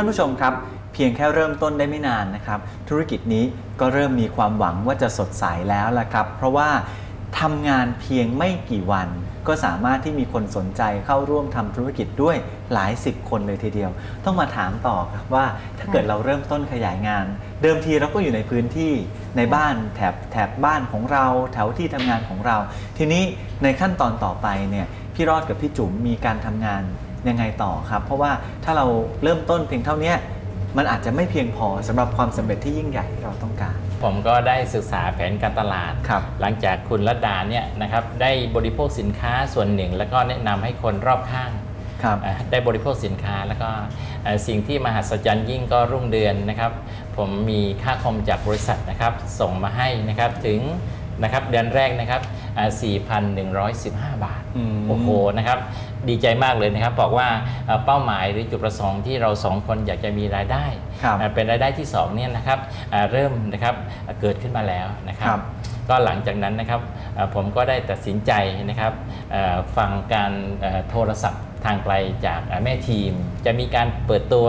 านผู้ชมครับ เพียงแค่เริ่มต้นได้ไม่นานนะครับ ธุรกิจนี้ก็เริ่มมีความหวังว่าจะสดใสแล้วละครับ เพราะว่าทำงานเพียงไม่กี่วัน ก็สามารถที่มีคนสนใจเข้าร่วมทำธุรกิจด้วยหลายสิบคนเลยทีเดียว ต้องมาถามต่อครับว่าถ้าเกิดเราเริ่มต้นขยายงาน เดิมทีเราก็อยู่ในพื้นที่ในบ้านแถบแถบบ้านของเรา แถวที่ทำงานของเรา ทีนี้ในขั้นตอนต่อไปเนี่ยพี่รอดกับพี่จุ๋มมีการทำงาน ยังไงต่อครับ เพราะว่าถ้าเราเริ่มต้นเพียงเท่าเนี้ยมันอาจจะไม่เพียงพอสำหรับความสำเร็จที่ยิ่งใหญ่ที่เราต้องการ ผมก็ได้ศึกษาแผนการตลาดครับหลังจากคุณรัตดาเนี่ยนะครับได้บริโภคสินค้าส่วนหนึ่ง แล้วก็แนะนำให้คนรอบข้างครับเอ่อได้บริโภคสินค้าแล้วก็เอ่อสิ่งที่มหัศจรรย์ยิ่งก็รุ่งเดือนนะครับ ผมมีค่าคอมจากบริษัทนะครับ ส่งมาให้นะครับถึง นะครับเดือนแรกนะครับอ่า4,115 บาทอืมโอ้โหนะครับดีใจมากเลยนะครับ บอกว่าเอ่อเป้าหมายหรือจุดประสงค์ที่เราสองคนอยากจะมีรายได้ครับเอ่อเป็นรายได้ที่สองเนี่ยนะครับเอ่อเริ่มนะครับเอ่อเกิดขึ้นมาแล้วนะครับครับ ก็หลังจากนั้นนะครับเอ่อผมก็ได้ตัดสินใจนะครับเอ่อฟังการเอ่อโทรศัพท์ทางไกลจากเอ่อแม่ทีม จะมีการเปิดตัว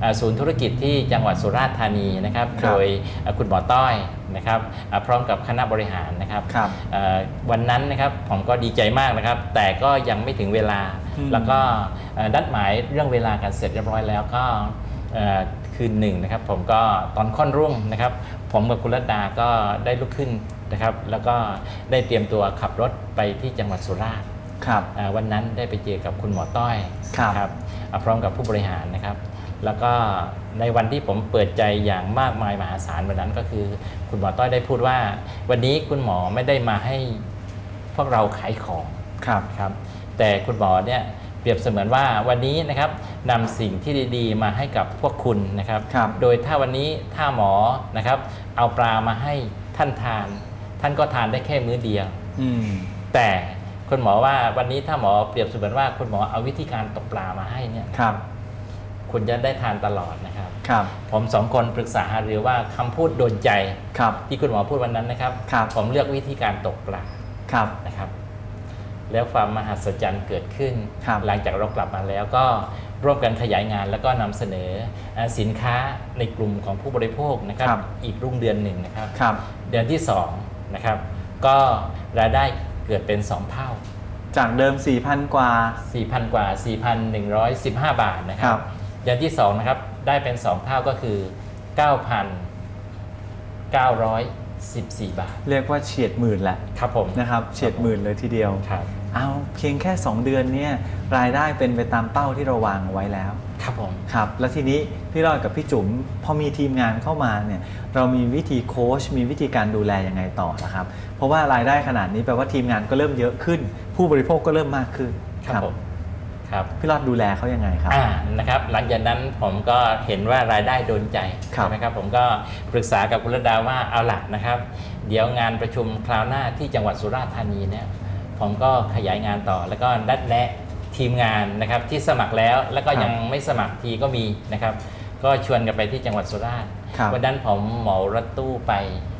เอ่อศูนย์ธุรกิจที่จังหวัดสุราษฎร์ธานีนะครับครับโดยเอ่อคุณหมอต้อย นะครับเอ่อพร้อมกับคณะบริหารนะครับครับเอ่อวันนั้นนะครับผมก็ดีใจมากนะครับ แต่ก็ยังไม่ถึงเวลาอืมแล้วก็เอ่อนัดหมายเรื่องเวลากันเสร็จเรียบร้อยแล้วก็เอ่อคืนหนึ่งนะครับ ผมก็ตอนค่อนรุ่งนะครับ ผมกับคุณรัตดาก็ได้ลุกขึ้นนะครับ แล้วก็ได้เตรียมตัวขับรถไปที่จังหวัดสุราษฎร์ครับอ่าวันนั้นได้ไปเจอกับคุณหมอต้อยครับนะอ่าพร้อมกับผู้บริหารนะครับ แล้วก็ในวันที่ผมเปิดใจอย่างมากมายมหาศาลวันนั้นก็คือ คุณหมอต้อยได้พูดว่า วันนี้คุณหมอไม่ได้มาให้พวกเราขายของครับครับ แต่คุณหมอเนี่ยเปรียบเสมือนว่าวันนี้นะครับนำสิ่งที่ดีๆ มาให้กับพวกคุณนะครับครับโดยถ้าวันนี้ถ้าหมอนะครับ เอาปลามาให้ท่านทาน ท่านก็ทานได้แค่มื้อเดียวอืมแต่คุณหมอว่าวันนี้ถ้าหมอเปรียบเสมือนว่าคุณหมอเอาวิธีการตกปลามาให้เนี่ย ครับคุณจะได้ทานตลอดนะครับครับ ผมสองคนปรึกษาหารือว่าคำพูดโดนใจครับ ที่คุณหมอพูดวันนั้นนะครับ ครับ ผมเลือกวิธีการตกปลาครับ นะครับ แล้วความมหัศจรรย์เกิดขึ้น ครับ หลังจากเรากลับมาแล้วก็ร่วมกันขยายงานแล้วก็นำเสนอเอ่อสินค้าในกลุ่มของผู้บริโภคนะครับ ครับ อีกรุ่งเดือนหนึ่งนะครับ ครับ เดือนที่2นะครับ ก็รายได้เกิดเป็น 2 เท่า จากเดิม 4,000 กว่า 4,000 กว่า 4,115 บาทนะคครัรับ บ เดือนที่2นะครับได้เป็น 2 เท่าก็คือ 9,914 บาท เรียกว่าเฉียดหมื่นแหละครับผมนะครับเฉียดหมื่นเลยทีเดียวครับเอาเพียงแค่ 2 เดือนเนี่ยรายได้เป็นไปตามเป้าที่เราวางเอาไว้แล้ว ครับผมครับ แล้วทีนี้พี่รอดกับพี่จุ๋มพอมีทีมงานเข้ามาเนี่ยเรามีวิธีโค้ชมีวิธีการดูแลยังไงต่อละครับ เพราะว่ารายได้ขนาดนี้แปลว่าทีมงานก็เริ่มเยอะขึ้น ผู้บริโภคก็เริ่มมากขึ้นครับผม ครับพี่รอดดูแลเขายังไงครับอ่านะครับหลังจากนั้นผมก็เห็นว่ารายได้โดนใจครับใช่ไหมครับผมก็ปรึกษากับคุณรดาว่าเอาหลักนะครับ เดี๋ยวงานประชุมคราวหน้าที่จังหวัดสุราษฎร์ธานีเนี่ยผมก็ขยายงานต่อแล้วก็นัดแนะทีมงานนะครับที่สมัครแล้วแล้วก็ครับยังไม่สมัครทีก็มีนะครับ ก็ชวนกันไปที่จังหวัดสุราษฎร์ครับวันนั้นผมเหมารถตู้ไป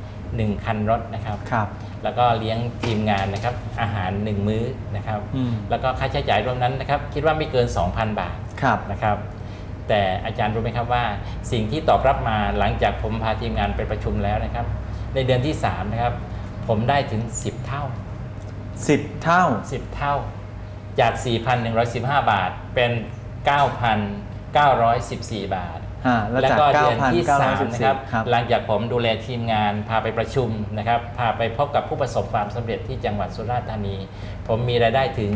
1 คันรถนะครับครับ แล้วก็เลี้ยงทีมงานนะครับอาหาร 1 มื้อนะครับอืมแล้วก็ค่าใช้จ่ายรวมนั้นนะครับคิดว่าไม่เกิน 2,000 บาทครับนะครับแต่อาจารย์รู้ไหมครับว่าสิ่งที่ตอบรับมาหลังจากผมพาทีมงานไปประชุมแล้วนะครับ ในเดือนที่3นะครับผมได้ถึง 10 เท่า 10 เท่า 10 เท่า จาก 4,115 บาทเป็น 9,914 บาทอ่า แล้วแล้วจากก็เดือนที่3นะครับ9,914ครับหลังจากผมดูแลทีมงานพาไปประชุมนะครับพาไปพบกับผู้ประสบความสำเร็จที่จังหวัดสุราษฎร์ธานี ผมมีรายได้ถึง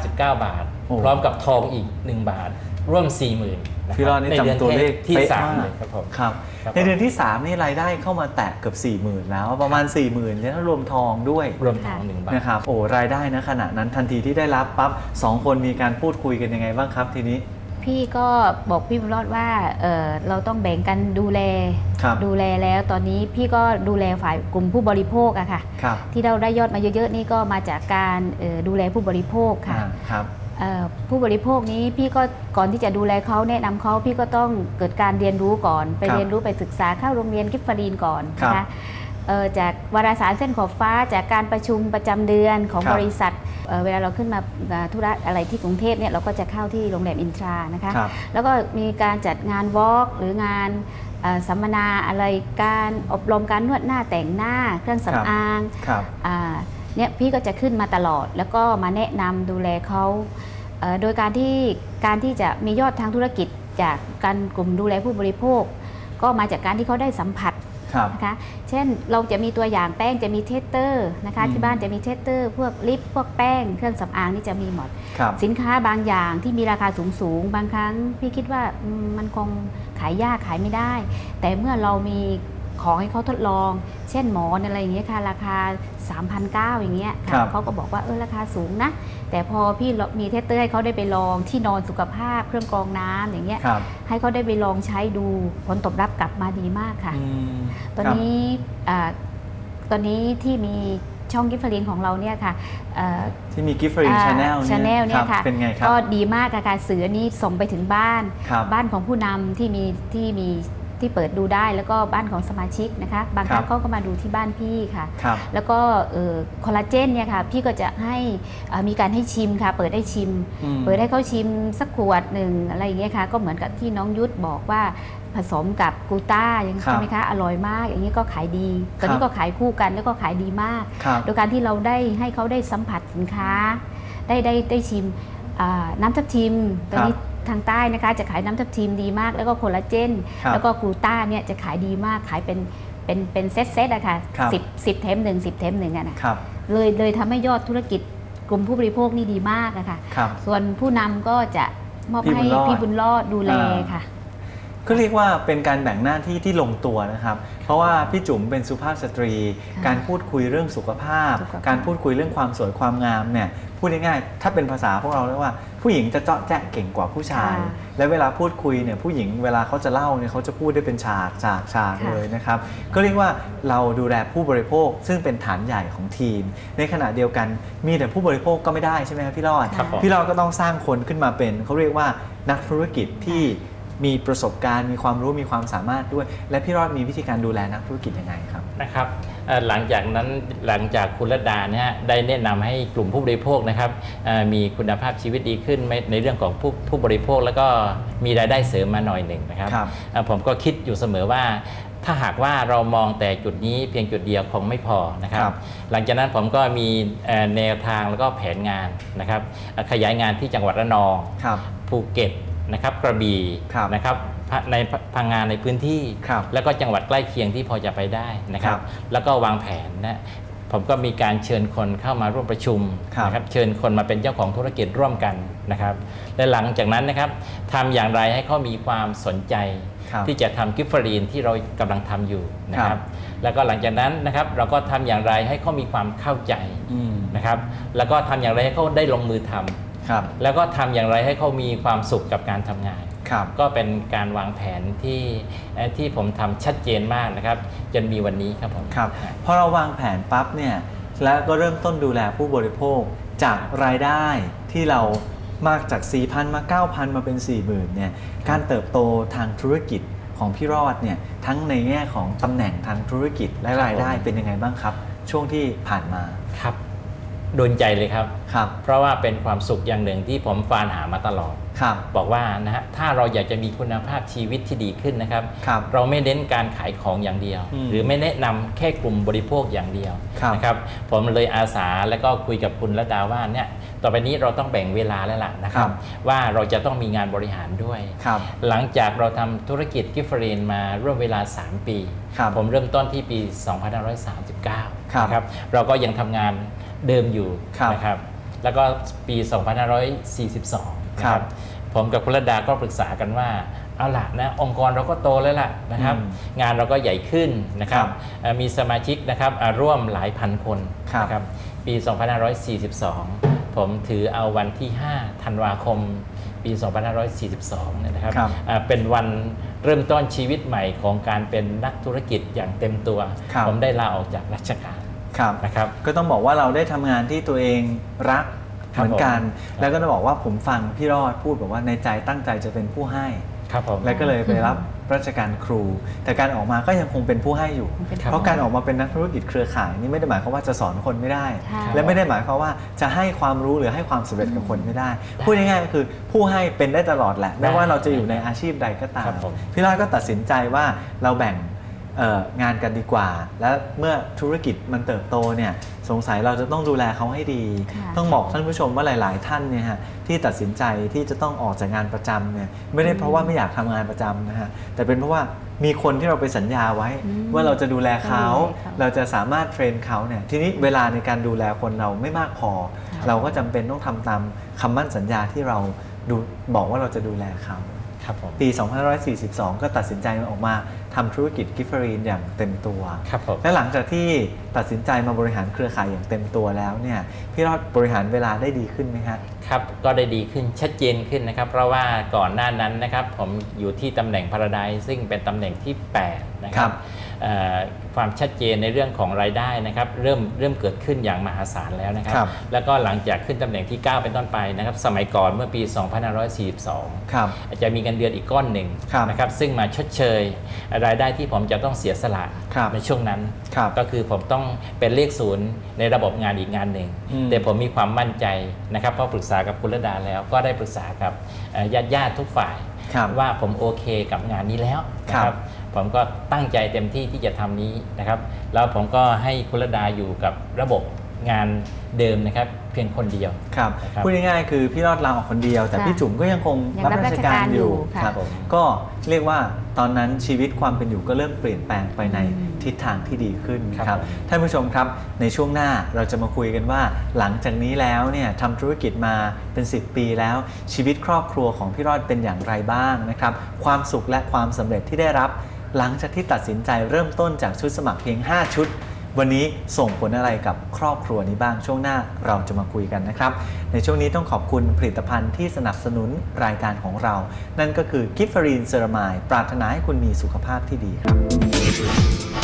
39,199 บาทโอ้พร้อมกับทองอีก 1 บาท ร่วม 40,000นะค พี่รอดนี่ในดืจำตัวเลขที่เป๊ะสามมากเลยครับผมครับครับในเดือนที่ 3 นี่รายได้เข้ามาแตะเกือบ 4 0,000 แล้วประมาณ 4 0,000เนี่ยถ้ารวมทองด้วยรวมทองหนึ่งบาทนะครับโอ้รายได้นะขณะนั้นทันทีที่ได้รับปั๊บสองคนมีการพูดคุยกันยังไงบ้างครับทีนี้ พี่ก็บอกพี่บุญรอดว่าเอ่อเราต้องแบ่งกันดูแลครับดูแลแล้วตอนนี้พี่ก็ดูแลฝ่ายกลุ่มผู้บริโภคอะค่ะครับที่เราได้ยอดมาเยอะๆนี่ก็มาจากการเอ่อดูแลผู้บริโภคค่ะอ่าครับเอ่อ ผู้บริโภคนี้พี่ก็ก่อนที่จะดูแลเขาแนะนำเขาพี่ก็ต้องเกิดการเรียนรู้ก่อน ไปครับเรียนรู้ไปศึกษาเข้าโรงเรียนกิฟฟารีนก่อนครับนะคะเอ่อจากวารสารเส้นขอบฟ้าจากการประชุมประจำเดือนของครับบริษัทเอ่อเวลาเราขึ้นมาเอ่อธุระอะไรที่กรุงเทพเนี่ยเราก็จะเข้าที่โรงแรมอินทรานะคะครับแล้วก็มีการจัดงานวอล์กหรืองานเอ่อสัมมนาอะไรการอบรมการนวดหน้าแต่งหน้า เครื่องครับสำอางครับอ่า เนี่ยพี่ก็จะขึ้นมาตลอด แล้วก็มาแนะนำดูแลเขาเอ่อโดยการที่การที่จะมียอดทางธุรกิจจากการกลุ่มดูแลผู้บริโภค ก็มาจากการที่เขาได้สัมผัสครับนะคะเช่นเราจะมีตัวอย่างแป้งจะมีเทสเตอร์นะคะอืมที่บ้านจะมีเทสเตอร์ พวกลิปพวกแป้งเครื่องสำอางนี่จะมีหมดครับสินค้าบางอย่างที่มีราคาสูงสูงๆบางครั้ง พี่คิดว่าอืมมันคงขายยากขายไม่ได้ แต่เมื่อเรามี ของให้เขาทดลอง เช่นหมอนอะไรอย่างเงี้ยค่ะราคา 3,900อย่างเงี้ยครัค่ะบเขาก็บอกว่าเออราคาสูงนะ แต่พอพี่มีเทสเตอร์ให้เขาได้ไปลองที่นอนสุขภาพเครื่องกรองน้ำอย่างเงี้ยครับให้เขาได้ไปลองใช้ดูผลตอบรับกลับมาดีมากค่ะอืมตอนครับนี้อ่าตอนนี้ที่มีช่องกิฟฟลินของเราเนี่ยค่ะเอ่อที่มีกิฟต์ฟรีชาแนลชาแนลเนี่ยรับค่ะเป็นไงครับก็ดีมากอะค่ะสื่ออนนี้ส่งไปถึงบ้านครับบ้านของผู้นำที่มีที่มี ที่เปิดดูได้แล้วก็บ้านของสมาชิกนะคะบางครั้งครับเขาก็มาดูที่บ้านพี่ค่ะครับแล้วก็เอ่อคอลลาเจนเนี่ยค่ะพี่ก็จะให้เอ่อมีการให้ชิมค่ะ เปิดให้ชิมอืมเปิดให้เขาชิมสักขวดหนึ่งอะไรอย่างเงี้ยค่ะก็เหมือนกับที่น้องยุทธบอกว่าผสมกับกลูต้าอย่างนี้ครับใช่ไหมคะอร่อยมาก อย่างนี้ก็ขายดี ตอนคนี้รับก็ขายคู่กันแล้วก็ขายดีมากครับโดยการที่เราได้ให้เขาได้สัมผัสสินค้า ได้ได้ได้ชิมอ่าน้ำทับทิมตอนนี้ ทางใต้นะคะ จะขายน้ำทับทิมดีมาก แล้วก็โคลลาเจน ครับแล้วก็กลูต้าเนี่ยจะขายดีมากขายเป็นเป็นเป็นเซตเซตอะค่ะครับ สิบสิบเทมหนึ่งสิบเทมหนึ่งอะนะครับ เลยเลยทำให้ยอดธุรกิจกลุ่มผู้บริโภคนี่ดีมากอะค่ะ ครับ ส่วนผู้นำก็จะมอบพี่ให้บุญรอดพี่บุญรอดดูแลอ่า ค่ะ ก็เรียกว่าเป็นการแบ่งหน้าที่ที่ลงตัวนะครับ เพราะว่าพี่จุ๋มเป็นสุภาพสตรีค่ะการพูดคุยเรื่องสุขภาพสุขภาพ การพูดคุยเรื่องความสวยความงามเนี่ยพูดง่ายๆถ้าเป็นภาษาพวกเราเรียกว่าผู้หญิงจะเจาะแจ๊ะเก่งกว่าผู้ชายค่ะและเวลาพูดคุยเนี่ยผู้หญิงเวลาเขาจะเล่าเนี่ยเขาจะพูดได้เป็นฉากฉากฉากค่ะเลยนะครับ ก็เรียกว่าเราดูแลผู้บริโภคซึ่งเป็นฐานใหญ่ของทีม ในขณะเดียวกันมีแต่ผู้บริโภคก็ไม่ได้ใช่ไหมครับพี่รอดครับผมพี่รอดก็ต้องสร้างคนขึ้นมาเป็นเขาเรียกว่านักธุรกิจที่ มีประสบการณ์ มีความรู้มีความสามารถด้วย และพี่รอดมีวิธีการดูแลนักธุรกิจยังไงครับนะครับเอ่อหลังจากนั้นหลังจากคุณระดาเนี่ยได้แนะนำให้กลุ่มผู้บริโภคนะครับเอ่อมีคุณภาพชีวิตดีขึ้นไม่ในเรื่องของผู้ผู้บริโภค แล้วก็มีรายได้เสริมมาหน่อยหนึ่งนะครับครับเอ่อผมก็คิดอยู่เสมอว่าถ้าหากว่าเรามองแต่จุดนี้เพียงจุดเดียวคงไม่พอนะครับครับหลังจากนั้นผมก็มีเอ่อแนวทางแล้วก็แผนงานนะครับเอ่อขยายงานที่จังหวัดระนองครับภูเก็ต นะครับกระบี่ครับนะครับพะในพะพังงานในพื้นที่ครับแล้วก็จังหวัดใกล้เคียงที่พอจะไปได้นะครัครับบแล้วก็วางแผนนะผมก็มีการเชิญคนเข้ามาร่วมประชุมครับนะครับเชิญคนมาเป็นเจ้าของธุรกิจร่วมกันนะครับ และหลังจากนั้นนะครับทำอย่างไรให้เขามีความสนใจครับที่จะทำกิฟฟรีนที่เรากำลังทำอยู่นะคครัรับบแล้วก็หลังจากนั้นนะครับเราก็ทำอย่างไรให้เขามีความเข้าใจอืมนะครับ แล้วก็ทำอย่างไรให้เขาได้ลงมือทำ ครับแล้วก็ทำอย่างไรให้เขามีความสุขกับการทำงานครับก็เป็นการวางแผนที่เอ่อที่ผมทำชัดเจนมากนะครับ จนมีวันนี้ครับผมครับพอเราวางแผนปั๊บเนี่ยแล้วก็เริ่มต้นดูแลผู้บริโภคจากรายได้ที่เรามากจาก 4,000 มา 9,000 มาเป็น 40,000เนี่ยการเติบโตทางธุรกิจของพี่รอดเนี่ยทั้งในแง่ของตำแหน่งทางธุรกิจและรายได้เป็นยังไงบ้างครับ ช่วงที่ผ่านมาครับ โดนใจเลยครับ ครับ เพราะว่าเป็นความสุขอย่างหนึ่งที่ผมฟานหามาตลอด ครับ บอกว่านะฮะถ้าเราอยากจะมีคุณภาพชีวิตที่ดีขึ้นนะครับ ครับเราไม่เน้นการขายของอย่างเดียว อืมหรือไม่แนะนำแค่กลุ่มบริโภคอย่างเดียวครับนะครับ ผมเลยอาสาแล้วก็คุยกับคุณระดาว่าเนี่ยต่อไปนี้เราต้องแบ่งเวลาแล้วล่ะนะครับว่าเราจะต้องมีงานบริหารด้วย ครับ หลังจากเราทำธุรกิจกิฟฟรีนมาร่วมเวลา 3 ปี ครับผมเริ่มต้นที่ปี 2539 ครับ นะครับ เราก็ยังทำงาน เดิมอยู่ครับนะครับแล้วก็ปี 2542นะคครัรับบผมกับคุณระดาก็ปรึกษากันว่าเอาล่ะนะองค์กรเราก็โตแล้วล่ะนะครับอืมงานเราก็ใหญ่ขึ้นนะครับครับเอ่อมีสมาชิกนะครับอ่าร่วมหลายพันคนครับนะครับปี 2542 ผมถือเอาวันที่ 5 ธันวาคม ปี 2542เนี่ยนะครับครับอ่าเป็นวันเริ่มต้นชีวิตใหม่ของการเป็นนักธุรกิจอย่างเต็มตัวครับผมได้ลาออกจากราชการ ครับนะครับ ก็ต้องบอกว่าเราได้ทำงานที่ตัวเองรักครับเหมือนกัน ผมแล้วก็ต้องบอกว่าผมฟังพี่รอดพูดบอกว่าในใจตั้งใจจะเป็นผู้ให้ ครับผม และก็เลยไปรับราชการครู แต่การออกมาก็ยังคงเป็นผู้ให้อยู่เป็นครับเพราะการออกมาเป็นนักธุรกิจเครือข่ายนี่ไม่ได้หมายความว่าจะสอนคนไม่ได้ ใช่ และไม่ได้หมายความว่าจะให้ความรู้หรือให้ความสำเร็จกับคนไม่ได้ พูดง่ายๆก็คือผู้ให้เป็นได้ตลอดแหละไม่ว่าเราจะอยู่ในอาชีพใดก็ตาครัมบผม พี่รอดก็ตัดสินใจว่าเราแบ่งเอ่อ งานกันดีกว่า และเมื่อธุรกิจมันเติบโตเนี่ยสงสัยเราจะต้องดูแลเขาให้ดีค่ะต้องบอกท่านผู้ชมว่าหลาย ๆ ท่านเนี่ยฮะที่ตัดสินใจที่จะต้องออกจากงานประจำเนี่ยไม่ได้เพราะว่าไม่อยากทำงานประจำนะฮะแต่เป็นเพราะว่ามีคนที่เราไปสัญญาไว้อืมว่าเราจะดูแลเขาต้องดูแลเขา เราจะสามารถเทรนเขาเนี่ยทีนี้เวลาในการดูแลคนเราไม่มากพอค่ะเราก็จำเป็นต้องทำตามคำมั่นสัญญาที่เราดูบอกว่าเราจะดูแลเขา ครับผมปี 2542 ก็ตัดสินใจออกมาทำธุรกิจกิฟเฟอรีนอย่างเต็มตัวครับผมและหลังจากที่ตัดสินใจมาบริหารเครือข่ายอย่างเต็มตัวแล้วเนี่ยพี่รอดบริหารเวลาได้ดีขึ้นไหมฮะครับก็ได้ดีขึ้นชัดเจนขึ้นนะครับ เพราะว่าก่อนหน้านั้นนะครับผมอยู่ที่ตำแหน่งพาราไดซึ่งเป็นตำแหน่งที่ 8 นะคครัรับบเอ่อ ความชัดเจนในเรื่องของรายได้นะครับเริ่มเริ่มเกิดขึ้นอย่างมหาศาลแล้วนะครับครับแล้วก็หลังจากขึ้นตำแหน่งที่ 9 เป็นต้นไปนะครับสมัยก่อนเมื่อปี 2542ครับอาจจะมีเงินเดือนอีกก้อนหนึ่งครับนะครับซึ่งมาชดเชย รายได้ที่ผมจะต้องเสียสละครับในช่วงนั้นครับก็คือผมต้องเป็นเลขศูนย์ในระบบงานอีกงานหนึ่งอืมแต่ผมมีความมั่นใจนะครับเพราะปรึกษากับคุณระดาแล้วก็ได้ปรึกษากับญาติญาติๆทุกฝ่ายครับว่าผมโอเคกับงานนี้แล้วนะคครัรับบ ผมก็ตั้งใจเต็มที่ที่จะทำนี้นะครับ แล้วผมก็ให้คุณระดาอยู่กับระบบงานเดิมนะครับ เพียงคนเดียวครับนะครับพูดง่ายๆคือพี่รอดลาออกคนเดียว แต่ค่ะพี่จุ๋มก็ยังคงยังรับรับราชการราชการอยู่อยู่ค่ะครับผมก็เรียกว่าตอนนั้นชีวิตความเป็นอยู่ก็เริ่มเปลี่ยนแปลงไปในอืมทิศทางที่ดีขึ้นครับครับผมท่านผู้ชมครับในช่วงหน้าเราจะมาคุยกันว่า หลังจากนี้แล้วเนี่ยทำธุรกิจมาเป็น 10 ปีแล้ว ชีวิตครอบครัวของพี่รอดเป็นอย่างไรบ้างนะครับ ความสุขและความสำเร็จที่ได้รับ หลังจากที่ตัดสินใจเริ่มต้นจากชุดสมัครเพียง 5 ชุด วันนี้ส่งผลอะไรกับครอบครัวนี้บ้างช่วงหน้าเราจะมาคุยกันนะครับ ในช่วงนี้ต้องขอบคุณผลิตภัณฑ์ที่สนับสนุนรายการของเรา นั่นก็คือกิฟฟรีนเซรามายปรารถนาให้คุณมีสุขภาพที่ดีครับ